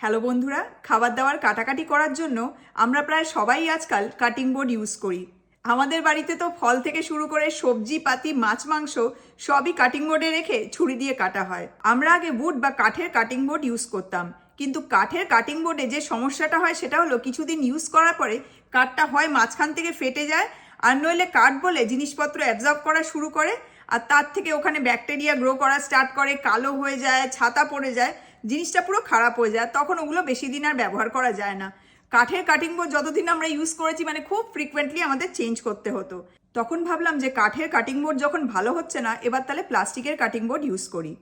Hello বন্ধুরা, খাবার দাবার কাটাকাটি করার জন্য আমরা প্রায় সবাই আজকাল কাটিং বোর্ড ইউজ করি। আমাদের বাড়িতে তো ফল থেকে শুরু করে সবজি, পাতি, মাছ, মাংস সবই কাটিং বোর্ডে রেখে ছুরি দিয়ে কাটা হয়। আমরা আগে বুট বা কাঠের কাটিং বোর্ড ইউজ করতাম। কিন্তু কাঠের কাটিং বোর্ডে যে সমস্যাটা হয় সেটা হলো কিছুদিন ইউজ করার পরে কাঠটা হয় মাঝখান থেকে ফেটে যায় আর নইলে কাঠ বলে জিনিসপত্র অ্যাবজর্ব করা শুরু করে আর তার থেকে ওখানে ব্যাকটেরিয়া গ্রো করা স্টার্ট করে, কালো হয়ে যায়, ছাতা পড়ে যায়, জিনিসটা পুরো খারাপ হয়ে যায়। তখন ওগুলো বেশি দিন আর ব্যবহার করা যায় না। কাঠের কাটিং বোর্ড যতদিন আমরা ইউজ করেছি মানে খুব ফ্রিকুয়েন্টলি আমাদের চেঞ্জ করতে হতো। তখন ভাবলাম যে কাঠের কাটিং বোর্ড যখন ভালো হচ্ছে না, এবার তাহলে প্লাস্টিকের কাটিং বোর্ড ইউজ করি।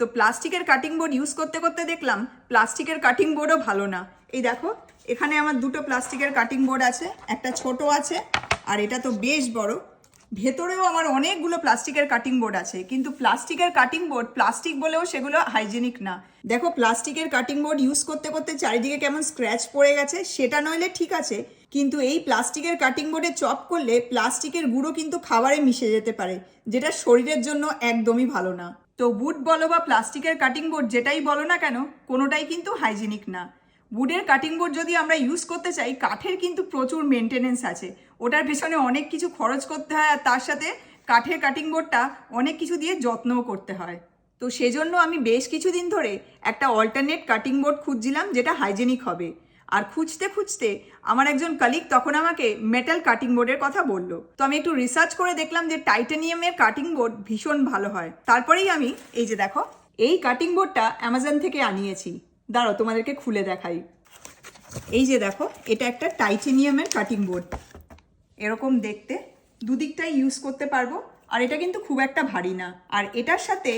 তো প্লাস্টিকের কাটিং বোর্ড ইউজ করতে করতে দেখলাম, প্লাস্টিকের কাটিং বোর্ডও ভালো না। এই দেখো, এখানে আমার দুটো প্লাস্টিকের কাটিং বোর্ড আছে, একটা ছোট আছে, আর এটা তো বেশ বড়। ভেতরেও আমার অনেকগুলো প্লাস্টিকের কাটিং বোর্ড আছে, কিন্তু প্লাস্টিকের কাটিং বোর্ড প্লাস্টিক বলেও সেগুলো হাইজেনিক না। দেখো, প্লাস্টিকের কাটিং বোর্ড ইউজ করতে করতে চারিদিকে কেমন স্ক্র্যাচ পড়ে গেছে, সেটা নইলে ঠিক আছে, কিন্তু এই প্লাস্টিকের কাটিং বোর্ডে চপ করলে প্লাস্টিকের গুঁড়ো কিন্তু খাবারে মিশে যেতে পারে, যেটা শরীরের জন্য একদমই ভালো না। তো বুট বলো বা প্লাস্টিকের কাটিং বোর্ড যেটাই বলো না কেন, কোনোটাই কিন্তু হাইজেনিক না। উডের কাটিং বোর্ড যদি আমরা ইউজ করতে চাই, কাঠের কিন্তু প্রচুর মেনটেনেন্স আছে। ওটার পেছনে অনেক কিছু খরচ করতে হয় আর তার সাথে কাঠের কাটিং বোর্ডটা অনেক কিছু দিয়ে যত্নও করতে হয়। তো সেজন্য আমি বেশ কিছুদিন ধরে একটা অল্টারনেট কাটিং বোর্ড খুঁজছিলাম, যেটা হাইজেনিক হবে। আর খুঁজতে খুঁজতে আমার একজন কালিক তখন আমাকে মেটাল কাটিং বোর্ডের কথা বলল। তো আমি একটু রিসার্চ করে দেখলাম যে টাইটানিয়ামের কাটিং বোর্ড ভীষণ ভালো হয়। তারপরেই আমি, এই যে দেখো, এই কাটিং বোর্ডটা অ্যামাজন থেকে আনিয়েছি। দাঁড়ো তোমাদেরকে খুলে দেখাই। এই যে দেখো, এটা একটা টাইটেনিয়ামের কাটিং বোর্ড এরকম দেখতে, দুদিকটাই ইউজ করতে পারব। আর এটা কিন্তু খুব একটা ভারী না। আর এটার সাথে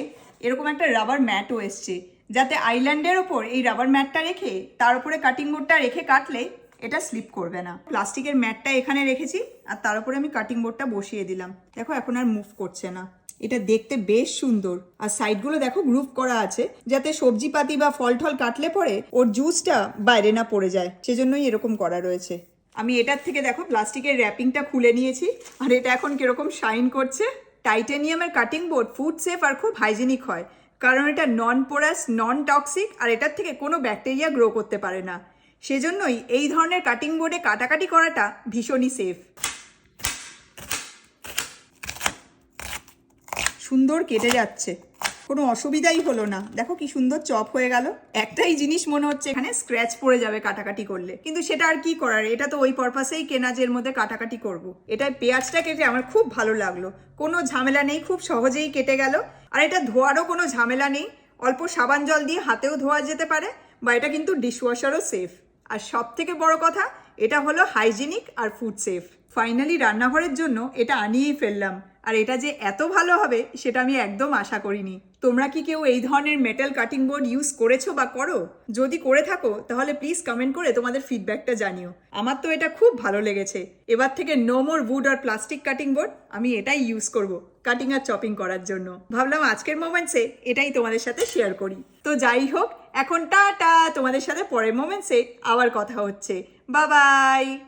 এরকম একটা রাবার ম্যাটও এসছে, যাতে আইল্যান্ডের ওপর এই রাবার ম্যাটটা রেখে, তার উপরে কাটিং বোর্ডটা রেখে কাটলে এটা স্লিপ করবে না। প্লাস্টিকের ম্যাটটা এখানে রেখেছি, আর তার উপরে আমি কাটিং বোর্ডটা বসিয়ে দিলাম। দেখো, এখন আর মুভ করছে না। এটা দেখতে বেশ সুন্দর। আর সাইডগুলো দেখো গ্রুপ করা আছে, যাতে সবজি পাতি বা ফল টল কাটলে পরে ওর জুসটা বাইরে না পড়ে যায়। সেজন্যই এরকম করা রয়েছে। আমি এটার থেকে দেখো প্লাস্টিকের র্যাপিংটা খুলে নিয়েছি, আর এটা এখন কীরকম শাইন করছে। টাইটেনিয়ামের কাটিং বোর্ড ফুড সেফ আর খুব হাইজেনিক হয়, কারণ এটা নন পোরাস নন টক্সিক আর এটার থেকে কোনো ব্যাকটেরিয়া গ্রো করতে পারে না। সেজন্যই এই ধরনের কাটিং বোর্ডে কাটাকাটি করাটা ভীষণই সেফ। সুন্দর কেটে যাচ্ছে। কোনো অসুবিধাই হলো না। দেখো কি সুন্দর চপ হয়ে গেল। একটাই জিনিস মনে হচ্ছে এখানে স্ক্র্যাচ পড়ে যাবে কাটাকাটি করলে। কিন্তু সেটা আর কি করার? এটা তো ওই পারপাসেই কেনা যে এর মধ্যে কাটাকাটি করব। এটাই পেঁয়াজটা কেটে আমার খুব ভালো লাগল। কোনো ঝামেলা নেই, খুব সহজেই কেটে গেল। আর এটা ধোয়ারও কোনো ঝামেলা নেই। অল্প সাবান জল দিয়ে হাতেও ধোয়া যেতে পারে, বা এটা কিন্তু ডিশওয়াশারও সেফ আর সব থেকে বড় কথা, এটা হলো হাইজিনিক আর ফুড সেফ ফাইনালি রান্নাঘরের জন্য এটা আনিয়েই ফেললাম। আর এটা যে এত ভালো হবে, সেটা আমি একদম আশা করিনি। তোমরা কি কেউ এই ধরনের মেটাল কাটিং বোর্ড ইউজ করেছ বা করো? যদি করে থাকো, তাহলে প্লিজ কমেন্ট করে তোমাদের ফিডব্যাকটা জানিও। আমার তো এটা খুব ভালো লেগেছে। এবার থেকে নো মোর উড আর প্লাস্টিক কাটিং বোর্ড আমি এটাই ইউজ করব কাটিং আর চপিং করার জন্য। ভাবলাম আজকের মোমেন্টসে এটাই তোমাদের সাথে শেয়ার করি। তো যাই হোক, এখন টাটা! তোমাদের সাথে পরের মোমেন্টসে আবার কথা হচ্ছে। বাবাই